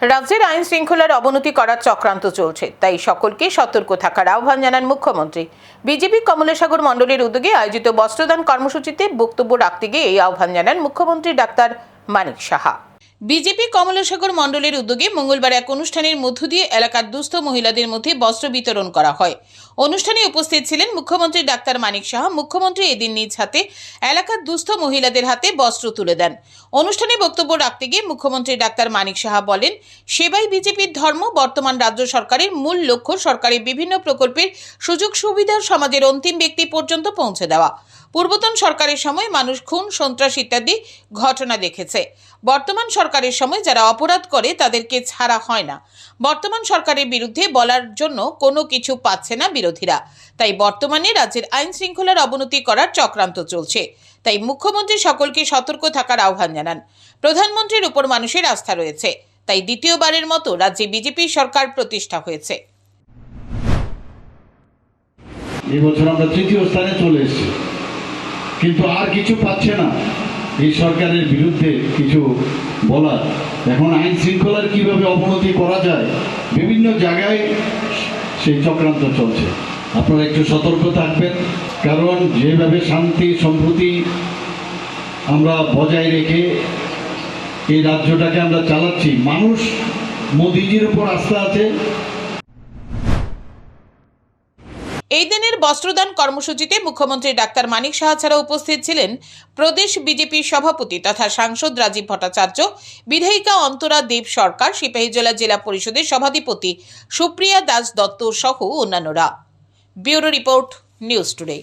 রাজ্যের আইন শৃঙ্খলার অবনতি করার চক্রান্ত চলছে, তাই সকলকে সতর্ক থাকার আহ্বান জানান মুখ্যমন্ত্রী। বিজেপি কমলেশাগর মণ্ডলের উদ্যোগে আয়োজিত বস্ত্রদান কর্মসূচিতে বক্তব্য রাখতে গিয়ে এই আহ্বান জানান মুখ্যমন্ত্রী ডাক্তার মানিক সাহা। বিজেপি কমলেশাগর মণ্ডলের উদ্যোগে মঙ্গলবার এক অনুষ্ঠানের মধ্য দিয়ে এলাকার দুস্থ মহিলাদের মধ্যে বস্ত্র বিতরণ করা হয়। অনুষ্ঠানে উপস্থিত ছিলেন মুখ্যমন্ত্রী ডাক্তার মানিক সাহা। মুখ্যমন্ত্রী এদিন নিজ হাতে এলাকার দুস্থ মহিলাদের হাতে বস্ত্র তুলে দেন। অনুষ্ঠানে বক্তব্য রাখতে গিয়ে মুখ্যমন্ত্রী ডাক্তার মানিক সাহা বলেন, সেবাই বিজেপির ধর্ম, বর্তমান রাজ্য সরকারের মূল লক্ষ্য সরকারের বিভিন্ন প্রকল্পের সুযোগ সুবিধার সমাজের অন্তিম ব্যক্তি পর্যন্ত পৌঁছে দেওয়া। পূর্বতন সরকারের সময় মানুষ খুন, সন্ত্রাস ইত্যাদি ঘটনা দেখেছে। বর্তমান সরকারের সময় যারা অপরাধ করে তাদেরকে ছাড়া হয় না। বর্তমান সরকারের বিরুদ্ধে বলার জন্য কোনো কিছু পাচ্ছে না বিরোধীরা। তাই বর্তমানে রাজ্যের আইন শৃঙ্খলার অবনতি করার চক্রান্ত চলছে। তাই মুখ্যমন্ত্রী সকলকে সতর্ক থাকার আহ্বান জানান। প্রধানমন্ত্রীর উপর মানুষের আস্থা রয়েছে। তাই দ্বিতীয়বারের মতো রাজ্যে বিজেপি সরকার প্রতিষ্ঠা হয়েছে। এই বছর আমরা তৃতীয় স্থানে চলে এসেছি। কিন্তু আর কিছু পাচ্ছে না। এই সরকারের বিরুদ্ধে কিছু বলার। এখন আইন শৃঙ্খলার কীভাবে অবনতি করা যায়, বিভিন্ন জায়গায় সেই চক্রান্ত চলছে। আপনারা একটু সতর্ক থাকবেন, কারণ যেভাবে শান্তি, সম্প্রতি আমরা বজায় রেখে এই রাজ্যটাকে আমরা চালাচ্ছি, মানুষ মোদিজির উপর আস্থা আছে এই দিনের বস্ত্রদান কর্মসূচিতে মুখ্যমন্ত্রী ডাক্তার মানিক সাহা ছাড়া উপস্থিত ছিলেন প্রদেশ বিজেপির সভাপতি তথা সাংসদ রাজীব ভট্টাচার্য, বিধায়িকা অন্তরা দেব সরকার সিপাহীজলা জেলা পরিষদের সভাধিপতি সুপ্রিয়া দাস দত্ত সহ অন্যান্যরা। Bureau report, news today.